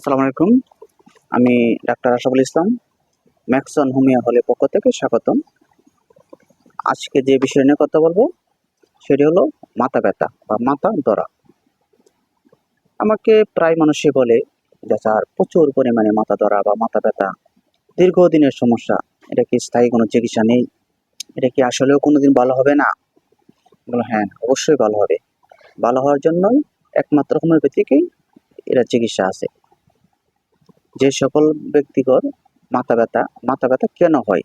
আসসালামু আলাইকুম। আমি doctor Ashaful Islam, Maxon homeo হলের পক্ষ থেকে স্বাগতম। আজকে যে বিষয় নিয়ে কথা বলব, সেটি হলো মাথা ব্যথা বা মাথা ধরা। আমাকে প্রায় মানুষই বলে যে, স্যার, প্রচুর পরিমাণে মাথা ধরা বা মাথা ব্যথা, দীর্ঘদিনের সমস্যা, এটা কি স্থায়ী কোনো চিকিৎসা নেই? এটা কি আসলেও কোনোদিন ভালো হবে না? বলো হ্যাঁ অবশ্যই ভালো হবে। ভালো হওয়ার জন্যই একমাত্র হোমিওপ্যাথিকেই এরা চিকিৎসা আছে। যে সকল ব্যক্তিগর মাথা ব্যথা মাথা ব্যথা কেন হয়?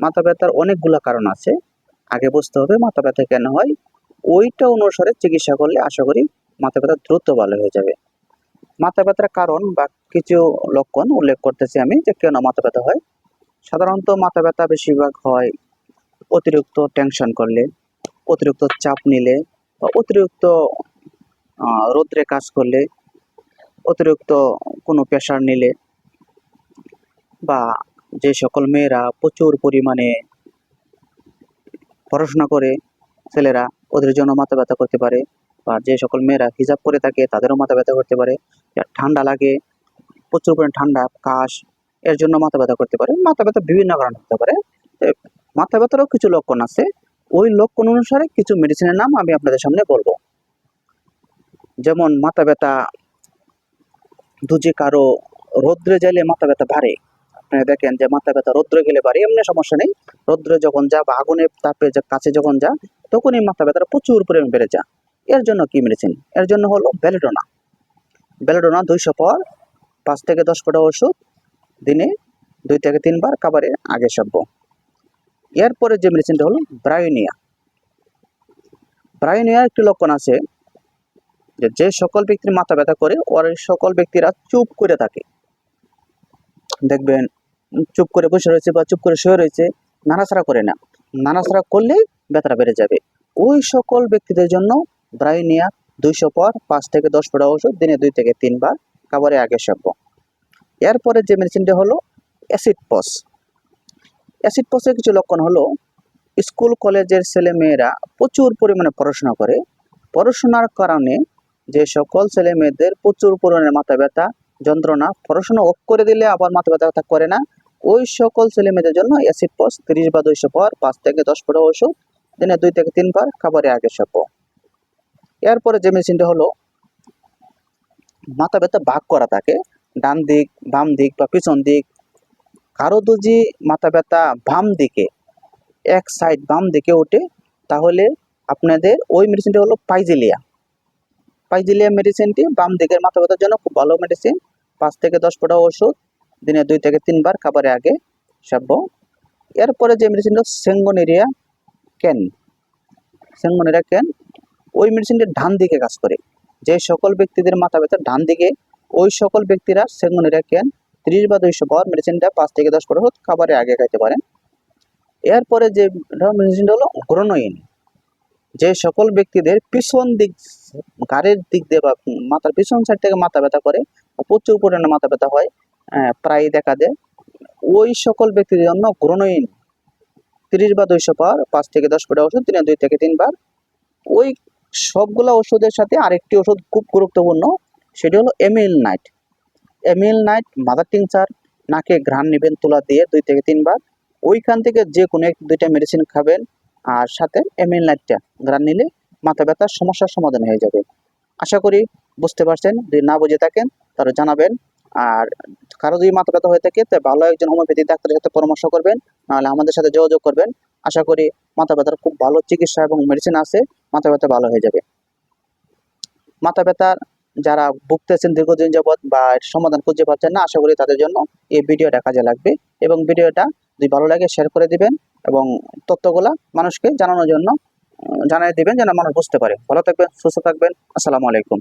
মাথা ব্যথার অনেকগুলো কারণ আছে। আগে বুঝতে হবে মাথা ব্যথা কেন হয়। ওইটা অনুসারে চিকিৎসা করলে আশা করি মাথা ব্যথা দ্রুত ভালো হয়ে যাবে। মাথা ব্যথার কারণ বা কিছু লক্ষণ উল্লেখ করতেছি আমি যে কেন মাথা ব্যথা হয়। সাধারণত মাথা ব্যথা বেশিরভাগ হয় অতিরিক্ত টেনশন করলে, অতিরিক্ত চাপ নিলে বা অতিরিক্ত রৌদ্রে কাজ করলে অতিরিক্ত কোনো প্রেশার নিলে বা যে সকল মেয়েরা প্রচুর পরিমাণে পড়াশোনা করে, ছেলেরা ওদের জন্য মাথা ব্যথা করতে পারে বা যে সকল মেয়েরা হিজাব করে থাকে তাদেরও মাথা ব্যথা করতে পারে। ঠান্ডা লাগে, প্রচুর পরিমাণে ঠান্ডা, কাশ, এর জন্য মাথা ব্যথা করতে পারে। মাথা ব্যথা বিভিন্ন কারণে হতে পারে। মাথা ব্যথারও কিছু লক্ষণ আছে। ওই লক্ষণ অনুসারে কিছু মেডিসিনের নাম আমি আপনাদের সামনে বলব। যেমন মাথা ব্যথা দুজি কারও রৌদ্রে গেলে মাথা ব্যথা বাড়ে আপনি দেখেন যে মাথা ব্যথা রৌদ্রে গেলে বাড়ে এমনি সমস্যা নেই। রৌদ্রে যখন যা বা আগুনের তাপে যে কাছে যখন যা, তখনই মাথা ব্যথাটা প্রচুর পরিমাণ বেড়ে যায়। এর জন্য কি মেডিসিন এর জন্য হলো বেলেডোনা বেলেডোনা দুইশো পর পাঁচ থেকে দশ ফোটা ওষুধ, দিনে দুই থেকে তিনবার খাবারের আগে সাব্য এরপরে যে মেডিসিনটা হলো ব্রায়োনিয়া ব্রায়োনিয়ার একটি লক্ষণ আছে যে সকল ব্যক্তির মাথা ব্যথা করে, ওর সকল ব্যক্তিরা চুপ করে থাকে। দেখবেন, চুপ করে বসে রয়েছে বা চুপ করে শুয়ে রয়েছে, নাড়াচাড়া করে না। নাড়াচাড়া করলেই ব্যথাটা বেড়ে যাবে। ওই সকল ব্যক্তিদের জন্য ব্রাইনিয়া দুইশো পর পাঁচ থেকে দশ ফোঁটা ওষুধ, দিনে দুই থেকে তিনবার খাবারে আগে সাব্য। এরপরে যে মেডিসিনটা হলো অ্যাসিড পস অ্যাসিড পসের কিছু লক্ষণ হলো স্কুল কলেজের ছেলে মেয়েরা প্রচুর পরিমাণে পড়াশোনা করে। পড়াশোনার কারণে যে সকল ছেলে মেয়েদের প্রচুর পরিমাণে মাথা ব্যথা, যন্ত্রণা, পড়াশোনা অফ করে দিলে আবার মাথা ব্যথা করে না। ওই সকল ছেলে মেয়েদের জন্য অ্যাসিড পস তিরিশ বা দুইশো পর, পাঁচ থেকে দশ ফোঁটা ওষুধ, দিনে দুই থেকে তিনবার খাবারে আগে সব এরপরে যে মেশিনটা হলো, মাথা ব্যথা ভাগ করা থাকে, ডান দিক, বাম দিক বা পিছন দিক। কারও যদি মাথা ব্যথা বাম দিকে, এক সাইড বাম দিকে ওঠে, তাহলে আপনাদের ওই মেডিসিনটা হলো পাইজিলিয়া। পাইজিলিয়া মেডিসিনটি বাম দিকের মাথা ব্যথার জন্য খুব ভালো মেডিসিন পাঁচ থেকে দশ ফোটা ওষুধ, দিনে দুই থেকে তিনবার খাবারে আগে সাব্য এরপরে যে মেডিসিনটা সেঙ্গনেরিয়া ক্যান সেঙ্গনেরিয়া ক্যান ওই মেডিসিনটা ডান দিকে কাজ করে। যে সকল ব্যক্তিদের মাথা ব্যথা ডান দিকে, ওই সকল ব্যক্তিরা সেঙ্গনেরিয়া ক্যান তিরিশ বা দুইশো পাওয়ার মেডিসিনটা পাঁচ থেকে দশ ফোটা ওষুধ খাবারে আগে খাইতে পারেন। এরপরে যে মেডিসিনটা হলো গ্রোনোইন। যে সকল ব্যক্তিদের পিছন দিক গাড়ির দিক দিয়ে বা মাথার পিছন সাইড থেকে মাথা ব্যথা করে প্রচুর পরিমাণে মাথা ব্যথা হয় প্রায় দেখা দেয় ওই সকল ব্যক্তিদের জন্য গ্রোনোইন তিরিশ বা দুইশো পাওয়ার পাঁচ থেকে দশ ফোঁটা ওষুধ দিনে দুই থেকে তিনবার ওই সবগুলো ওষুধের সাথে আরেকটি ওষুধ খুব গুরুত্বপূর্ণ, সেটি হলো amyl nitrite. Amyl nitrite, mother tincture, নাকে ঘ্রাণ নেবেন, তুলা দিয়ে দুই থেকে তিনবার ওইখান থেকে যে কোনো এক দুইটা মেডিসিন খাবেন আর সাথে এমিল নাইটটা ঘ্রাণ নিলে মাথা ব্যথার সমস্যার সমাধান হয়ে যাবে। আশা করি বুঝতে পারছেন, যদি না বুঝে থাকেন তাহলে জানাবেন। আর কারও যদি মাথা ব্যথা হয়ে থাকে তাহলে ভালো একজন হোমিওপ্যাথি ডাক্তারের সাথে পরামর্শ করবেন, নাহলে আমাদের সাথে যোগাযোগ করবেন। আশা করি মাথা ব্যথার খুব ভালো চিকিৎসা এবং মেডিসিন আছে, মাথা ব্যথা ভালো হয়ে যাবে। মাথা ব্যথার যারা ভুগতেছেন দীর্ঘদিন যাবৎ বা সমাধান খুঁজে পাচ্ছেন না, আশা করি তাদের জন্য এই ভিডিওটা কাজে লাগবে এবং ভিডিওটা যদি ভালো লাগে শেয়ার করে দিবেন এবং তথ্যগুলা মানুষকে জানানোর জন্য জানাই দিবেন যেন মানুষ বুঝতে পারে। ভালো থাকবেন, সুস্থ থাকবেন। আসসালামু আলাইকুম।